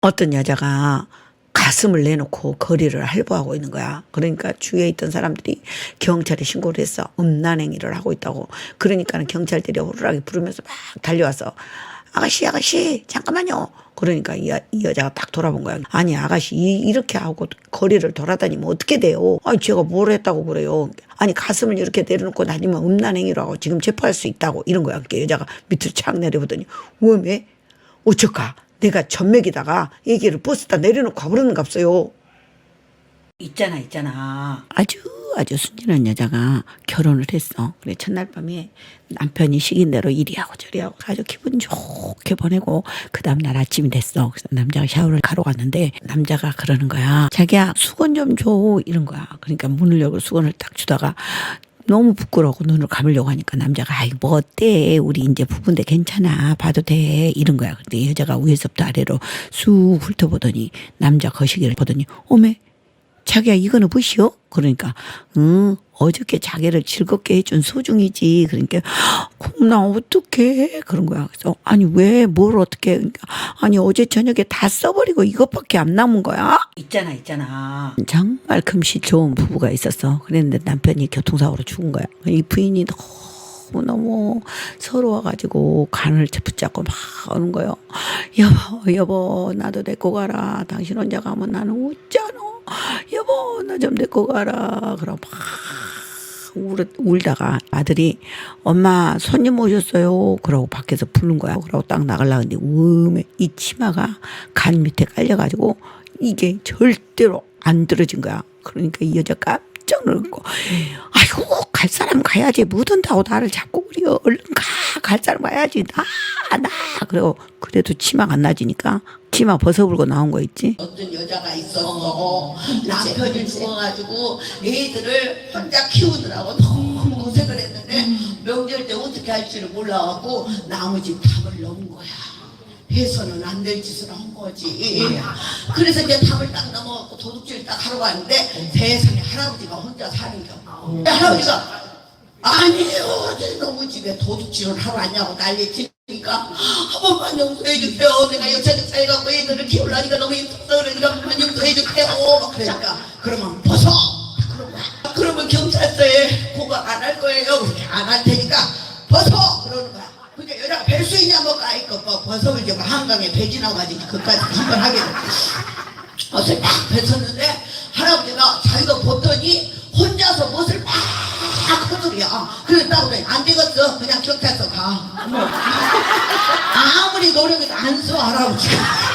어떤 여자가 가슴을 내놓고 거리를 할보하고 있는 거야. 그러니까 주위에 있던 사람들이 경찰에 신고를 했어. 음란행위를 하고 있다고. 그러니까는 경찰들이 호루라기 부르면서 막 달려와서 아가씨, 아가씨, 잠깐만요. 그러니까 이, 여- 이 여자가 딱 돌아본 거야. 아니, 아가씨, 이, 이렇게 하고 거리를 돌아다니면 어떻게 돼요? 아니, 제가 뭘 했다고 그래요? 아니, 가슴을 이렇게 내려놓고 다니면 음란행위라고 지금 체포할 수 있다고 이런 거야. 그러니까 여자가 밑으로 착 내려보더니, 왜? 어쩔까? 내가 전맥에다가 얘기를 버스다 내려놓고 가버리는 값어요. 있잖아, 있잖아. 아주 아주 순진한 여자가 결혼을 했어. 그래 첫날 밤에 남편이 시킨 대로 이리하고 저리하고 아주 기분 좋게 보내고 그 다음날 아침이 됐어. 그래서 남자가 샤워를 가러 갔는데 남자가 그러는 거야. 자기야 수건 좀 줘 이런 거야. 그러니까 문을 열고 수건을 딱 주다가 너무 부끄러워 눈을 감으려고 하니까 남자가 아이 뭐 어때? 우리 이제 부부인데 괜찮아? 봐도 돼? 이런 거야. 근데 여자가 위에서부터 아래로 쑥 훑어보더니 남자 거시기를 보더니 어메 자기야 이거는 뭐시오? 그러니까 응 어저께 자기를 즐겁게 해준 소중이지. 그러니까 그럼 나 어떡해? 그런 거야. 그래서 아니 왜 뭘 어떻게? 그러니까 아니 어제 저녁에 다 써버리고 이것밖에 안 남은 거야? 있잖아 있잖아. 정말 금실 좋은 부부가 있었어. 그랬는데 남편이 교통사고로 죽은 거야. 이 부인이 너무 너무 서러워가지고 간을 붙잡고 막 오는 거예요. 여보, 여보, 나도 데리고 가라. 당신 혼자 가면 나는 웃잖아. 여보, 나 좀 데리고 가라. 그럼 막 울, 울다가 아들이 엄마 손님 오셨어요. 그러고 밖에서 부른 거야. 그러고 딱 나가려고 했는데 음에 이 치마가 간 밑에 깔려가지고 이게 절대로 안 들어진 거야. 그러니까 이 여자 깜짝 놀고 아이고 갈 사람 가야지 묻은다고 나를 자꾸 그래요. 얼른 가. 갈 사람 가야지. 나, 나. 그리고 그래도 치마가 안 나지니까 치마 벗어불고 나온 거 있지. 어떤 여자가 있었어. 남편이 죽어가지고 애들을 혼자 키우느라고 너무 고생을 했는데 명절 때 어떻게 할지를 몰라갖고 나머지 답을 넣은 거야. 해서는 안 될 짓을 한 거지. 그래서 이제 답을 딱 넘어갖고 도둑질 딱 하러 갔는데 세상에 할아버지가 혼자 사는 겨. 할아버지가 아니에요. 내 너무 집에 도둑질을 하러 왔냐고 난리 치니까 한 번만 용서해 주세요. 내가 여차저차 해갖고 애들을 키우려니까 너무 힘들어. 그러니까 한 번만 용서해 주세요. 막 그러니까 그러면 벗어. 그런 거야. 그러면 경찰서에 고각 안할 거예요. 안 할 테니까 벗어. 그러는 거야. 그러니까 여자가 뵐 수 있냐 뭐 까이거 뭐 벗어 이제 뭐 한강에 배 지나가지고 그까지 한번 하게 돼. 옷을 딱 뱉었는데 할아버지가 자기가 벗더니 혼자서 못을 막 허들이야. 그랬다고 그래. 안 되겠어. 그냥 경찰서 가. 아무리 노력해도 안 써, 할아버지가.